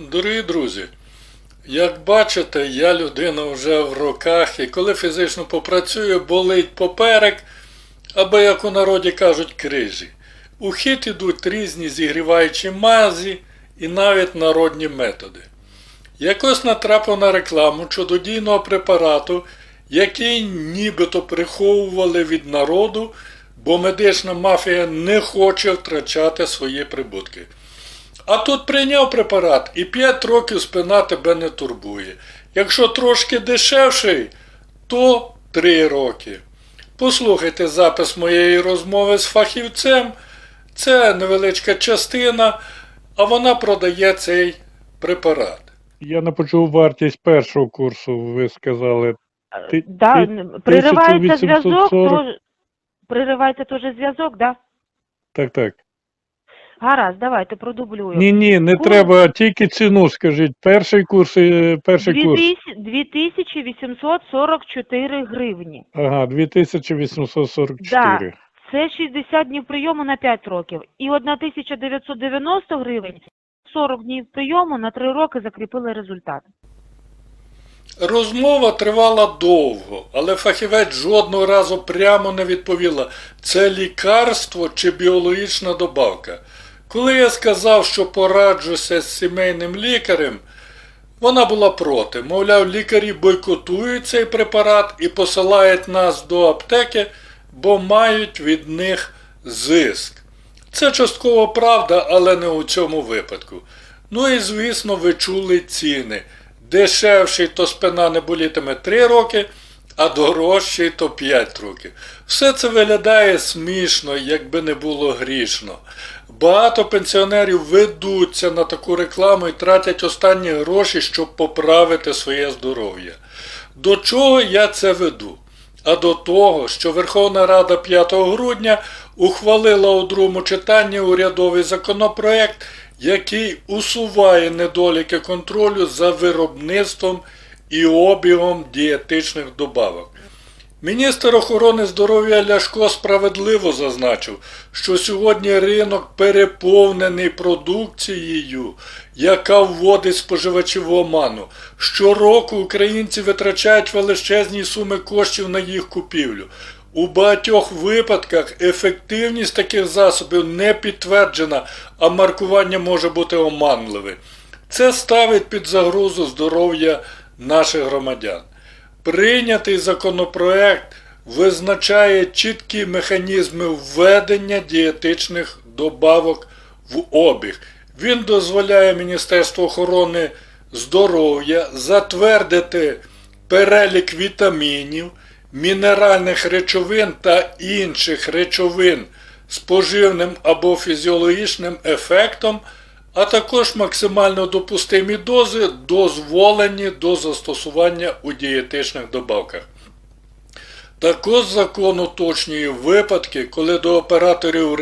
Дорогі друзі, як бачите, я людина вже в роках, і коли фізично попрацюю, болить поперек, або, як у народі кажуть, крижі. У хід ідуть різні зігріваючі мазі і навіть народні методи. Якось натрапив на рекламу чудодійного препарату, який нібито приховували від народу, бо медична мафія не хоче втрачати свої прибутки. А тут прийняв препарат і 5 років спина тебе не турбує. Якщо трошки дешевший, то 3 роки. Послухайте запис моєї розмови з фахівцем. Це невеличка частина, а вона продає цей препарат. Я не почув вартість першого курсу, ви сказали. Ти- Да, ти- приривається 1840. зв'язок, то приривається теж зв'язок, да? Так, так. Гаразд, давайте продублюю. Ні, ні, не Курс- треба, тільки ціну скажіть. Перший курс і перший курс. 2844 гривні. Ага, 2844. Це 60 днів прийому на 5 років. І 1990 гривень 40 днів прийому на 3 роки закріпили результат. Розмова тривала довго, але фахівець жодного разу прямо не відповіла, це лікарство чи біологічна добавка. Коли я сказав, що пораджуся з сімейним лікарем, вона була проти. Мовляв, лікарі бойкотують цей препарат і посилають нас до аптеки, бо мають від них зиск. Це частково правда, але не у цьому випадку. Ну і звісно, ви чули ціни. Дешевший то спина не болітиме 3 роки, а дорожчий то 5 років. Все це виглядає смішно, якби не було грішно. Багато пенсіонерів ведуться на таку рекламу і тратять останні гроші, щоб поправити своє здоров'я. До чого я це веду? А до того, що Верховна Рада 5 грудня ухвалила у другому читанні урядовий законопроект, який усуває недоліки контролю за виробництвом і обігом дієтичних добавок. Міністр охорони здоров'я Ляшко справедливо зазначив, що сьогодні ринок переповнений продукцією, яка вводить споживачів в оману. Щороку українці витрачають величезні суми коштів на їх купівлю. У багатьох випадках ефективність таких засобів не підтверджена, а маркування може бути оманливе. Це ставить під загрозу здоров'я наших громадян. Прийнятий законопроект визначає чіткі механізми введення дієтичних добавок в обіг. Він дозволяє Міністерству охорони здоров'я затвердити перелік вітамінів, мінеральних речовин та інших речовин з поживним або фізіологічним ефектом, а також максимально допустимі дози, дозволені до застосування у дієтичних добавках. Також закон уточнює випадки, коли до операторів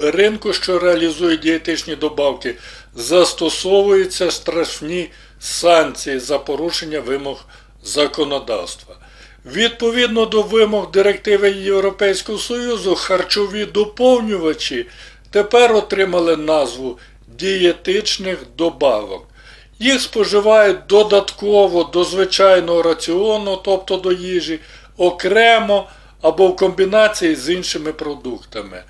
ринку, що реалізують дієтичні добавки, застосовуються страшні санкції за порушення вимог законодавства. Відповідно до вимог директиви Європейського Союзу, харчові доповнювачі тепер отримали назву дієтичних добавок. Їх споживають додатково до звичайного раціону, тобто до їжі, окремо або в комбінації з іншими продуктами.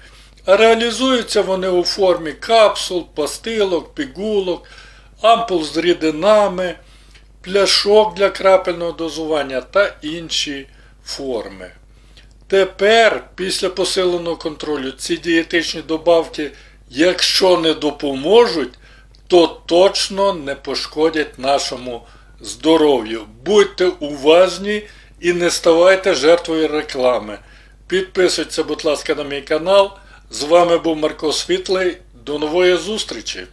А реалізуються вони у формі капсул, пастилок, пігулок, ампул з рідинами, пляшок для крапельного дозування та інші форми. Тепер, після посиленого контролю, ці дієтичні добавки, якщо не допоможуть, то точно не пошкодять нашому здоров'ю. Будьте уважні і не ставайте жертвою реклами. Підписуйтесь, будь ласка, на мій канал. З вами був Марко Світлий. До нової зустрічі!